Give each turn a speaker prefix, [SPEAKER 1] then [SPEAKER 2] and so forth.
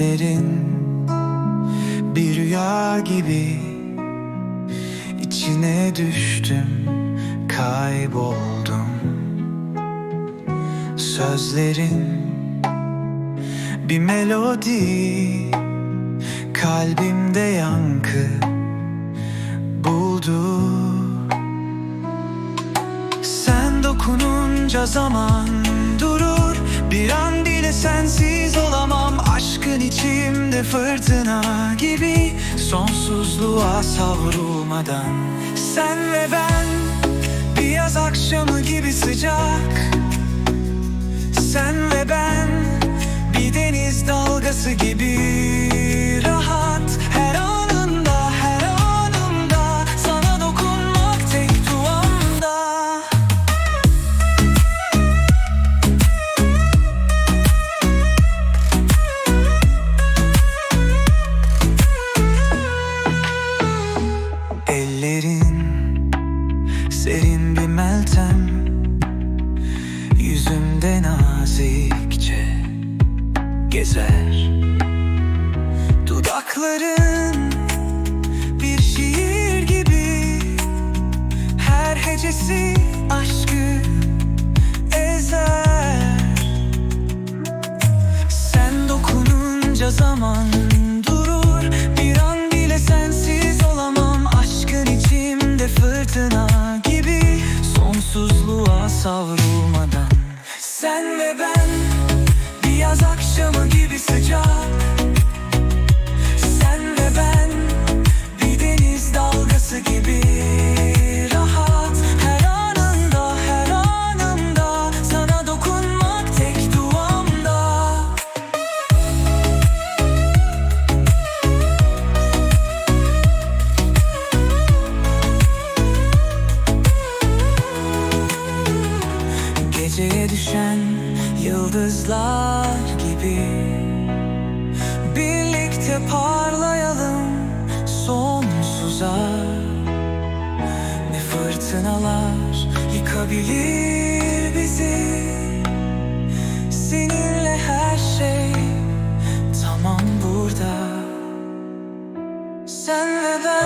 [SPEAKER 1] gözlerin bir rüya gibi içine düştüm kayboldum. Sözlerin bir melodi kalbimde yankı buldu. Sen dokununca zaman durur bir an sensiz olamam. Aşkın içimde fırtına gibi Sonsuzluğa savrulmadan. Sen ve ben bir yaz akşamı gibi sıcak. Sen ve ben bir deniz dalgası gibi Yüzümde nazikçe gezer. Dudakların bir şiir gibi Her hecesi aşkı ezer. Sen dokununca zaman Sen ve ben. Bir yaz akşamı gibi sıcak Geceye düşen yıldızlar gibi. Birlikte parlayalım sonsuza. Ne fırtınalar yıkabilir bizi? Seninle her şey tamam burada. Sen ve ben